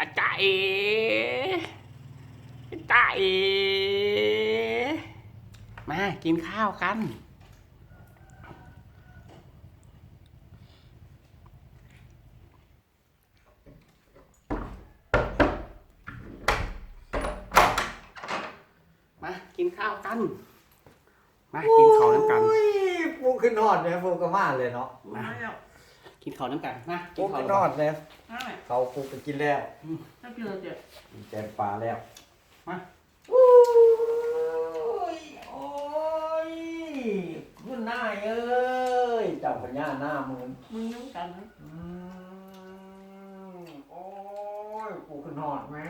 อาจารย์เออาจารย์เอ มากินข้าวกัน มากินข้าวกัน มากินข้าวน้ำกันโอ้ยปูขึ้นนอดเนี่ยปูก็มาเลยเนาะ มา กินข้าวน้ำกันมากิปูนข้าวขึ้นน้ำนอกันดเนี่ยใช่เขาปูไปกินแล้วถ้าเจอเจ็บแกงปลาแล้วมาโอ้ยโอ้ยคุณนายเอ้ยจับพญาหน้ามึงมึงยุ่งกันนะอืมโอ้ยปูขึ้นนอดแม่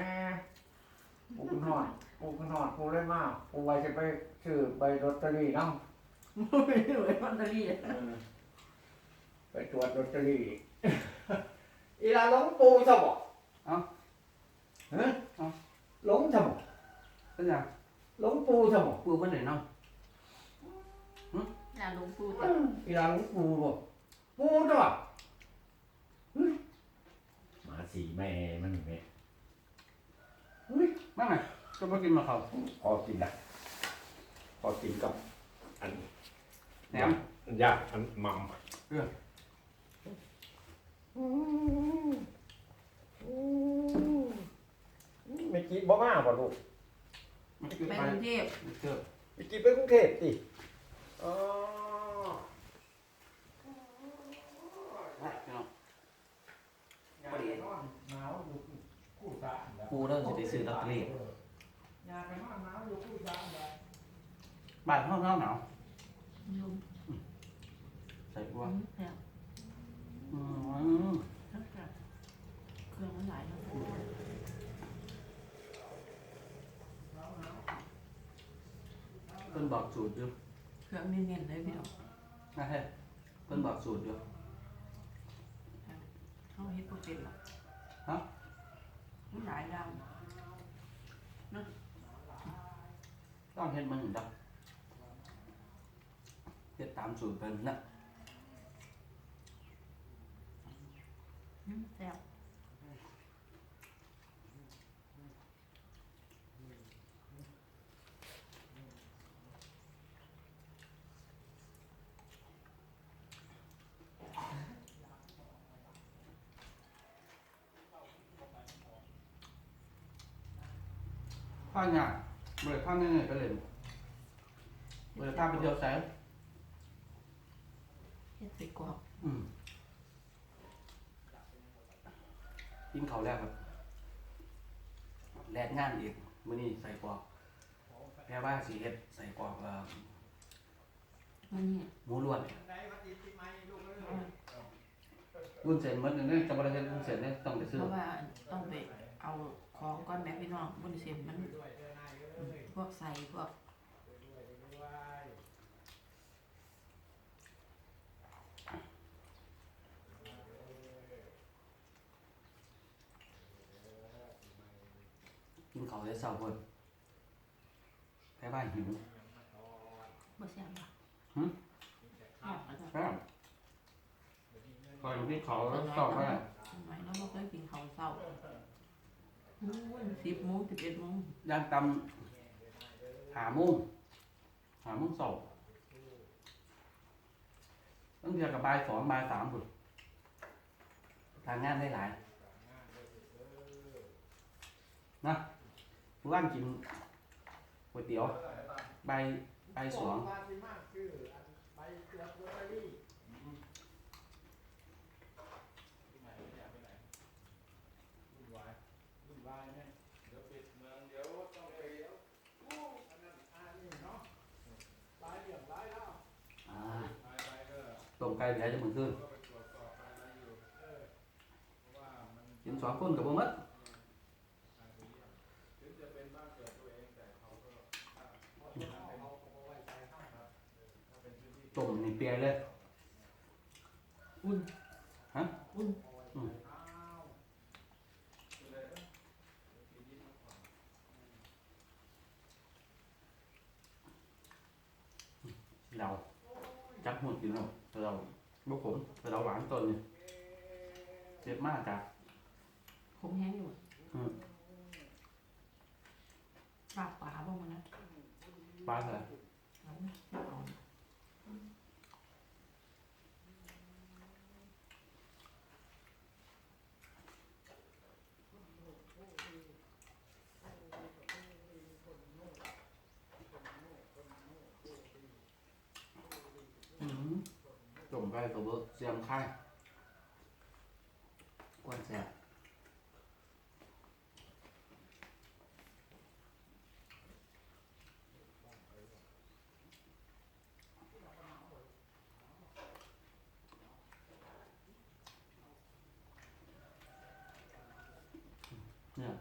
ปูขึ้นนอดปูขึ้นนอดปูได้มากปูไว้จะไปซื้อใบลอตเตอรี่น้ำ มึงไม่ได้ไว้มันตะลี่เออ ไปตรวจลอตเตอรี่อีลาหลงปูสมองเอ้าฮะเอ้าหลงสมองเป็นยังหลงปูสมองปูเป็นไหนเนาะอย่าลงพูดอีลาหลงปูบ่ปูตัวเฮ้ยมาสีแม่มันแม่เฮ้ยมาไหมก็มากินมาเขาพอกินละพอกินกับ อันแหนม ยากอันมัมเรื่องอื มอืมไม่กินบ่มาบ่ลูกมันคือไปไปกรุงเทพเจอไปกินไปกรุงเทพสิอ๋อปูเริ่มจะไปซื้อลอตเตอรี่อยากไปนอนหนาวอยู่ผู้ชายแบบบ้านห้องหนาวหนาว ยุ่ง ใส่บัว เนี่ย อืม นักกะเครื่องมันหลายนะ เพิ่น บอกสูตรอยู่เครื่องเน้นๆเลยพี่น้องนะเฮ้ยเพิ่นบอกสูตรอยู่เขาเฮ็ดบ่เป็นหรอกฮะมันหลายดาวต้องเฮ็ดมันดับเฮ็ดตามสูตรเพิ่นนะอืมแซ่บาวหยาเบิดข้าวเนี่ยก็เลยเบิดข้าวไปเที่ยวแสงเฮ็ดใส่กรอกอืมกินข้าวแล้วครับแลกงานอีกมื้อนี้ใส่กรอกแค่ว่าสิเฮ็ดใส่กรอกเอ่อมันนี่หมูล้วนวุ้นเส้นหมดนึงเนี่ยจะบ่ได้เฮ็ดวุ้นเส้นเนี่ยต้องไปซื้อเพราะว่าต้องไป เอาของก้อนแม่พี่น้องบนเส้นมันอืมพวกใส่พวกกินข้าวได้เช้าเพิ่นแค่ว่าหิวบ่แซ่บอะหึแซ่บอะจ้ะครับพออยู่ที่เขาแล้วตอบว่าทำไมเราบ่เคยกินข้าวเช้าโอ้ย สิบโมงสิบเอ็ดโมงย่างตำหาโมุ้งหาโมุ้งสองต้องเทียบกับบ่ายสองบ่ายสามพุ่นทางงานได้หลายนะว่างกินก๋วยเตี๋ยวใบใบสองอ่าตรง ไกลเดี๋ยวจะมึงขึ้นกินสองคนกับบ่หมัดต้มนี่เปียเลยอุ่นฮะอุ่นอืมเราจับ หมดกินแล้วเราบุกผมเราหวานต้นนี่เจ็บมากจ้ะคงแห้งอยู่ออืมปากปลาพวกมันนะปลาใส่เอาไม่เอา อืมต้ม ไก่กับเบอร์เสียงไข่กวนแซ่บเนี่ย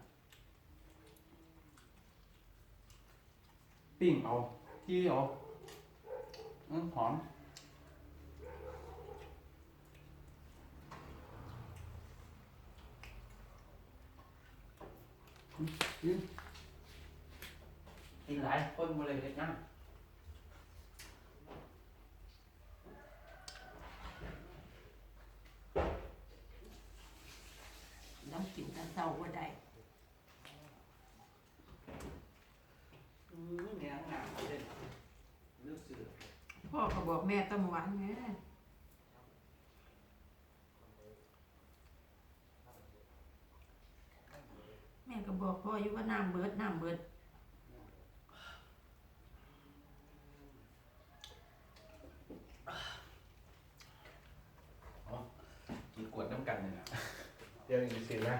ปิ้งเอาที่เอาอืมหอม กินหลายคนมาเลยเฮ็ดงานน้ำกินกันเศร้าว่าได้เนี่ยงามเลยรู้สึก พ่อก็บอกแม่ตั้งหวานไงแม่ก็บ อกพ่ออยู่ว่าน้ำเบิดน้ำเบิดกินกวดน้ำกันเลยนะเดี๋ยวอีกสินะ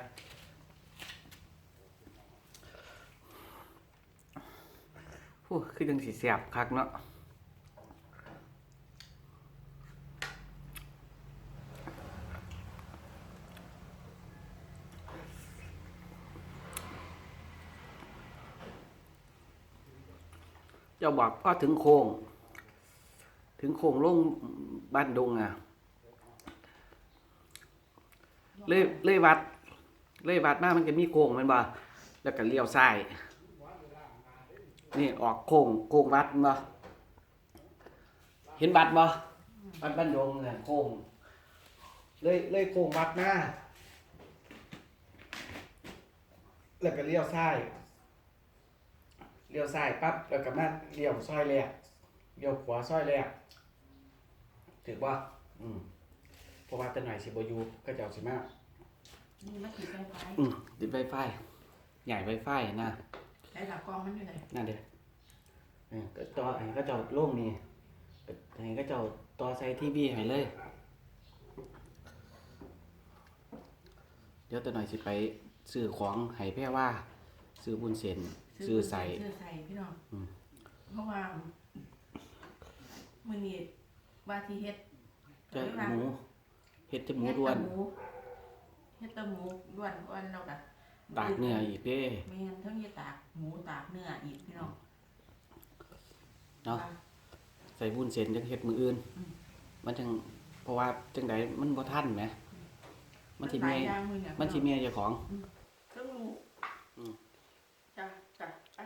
ผู้คือจังสีเสียบคักเนาะ เจ้าบอกก็ถึงโค้งถึงโค้งลงบ้านดงอะเลยเลยวัด เลยวัดมามันจะมีโค้งมันบ่แล้วก็เลี้ยวซ้ายนี่ออกโค้งโค้งวัดม่นบ่เห็นบัตรบ่วัดบ้านดงเนี่ยโค้งเลยเลยโค้งวัดมาแล้วก็เลี้ยวซ้าย เลี้ยวซ้ายปั๊บแล้วก็มาเลี้ยวซอยแรกเลี้ยวขวาซอยแรกถือว่า อืมเพราะว่าแต่หน่อยสิบอยู่ก็จะเอาสิมานี่มาติดไฟไฟอืมติดไวไฟใหญ่ไวไฟนะไอ้หลักกองมันอยู่ไหนนั่นเด้อเออก็ต่อให้ก็เจ้าโล่งนี่ให้ก็เจ้าต่อใส่ทีวีให้เลย เดี๋ยวแต่หน่อยสิไปซื้อของให้แพ่ว่า ซื้อบุญเส้น ซื้อใส่ซื้อใส่พี่น้องอืมเพราะว่ามื้อนี้ว่าที่เฮ็ดจะหมูเฮ็ดจะหมูด้วนเฮ็ดแตะหมูด้วนอ้วนแล้วก็ตากเนื้ออีกเด้แม่นทั้งเฮ็ดตากหมูตากเนื้ออีกพี่น้องเนาะใส่บุญเส้นจังเฮ็ดมืออื่นอืมมันจังเพราะว่าจังใดมันบ่ทันแหมมันสิหลามียอย่างมื้อเนี่ยมันสิมีเจ้าของเครื่องลูก อืม จ้ะจ้ะไป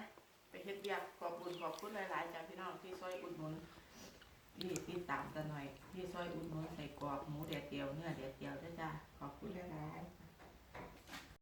ไปเฮ็ดเบียร์ขอบคุณขอบคุณ หลายๆจากพี่น้องที่ช่วยอุดหนุนที่ติดตามกันหน่อย ที่ช่วยอุดหนุนใส่กรอบหมูแดดเดียวเนื้อแดดเดียวจ้ะจ้าขอบคุณหลายๆ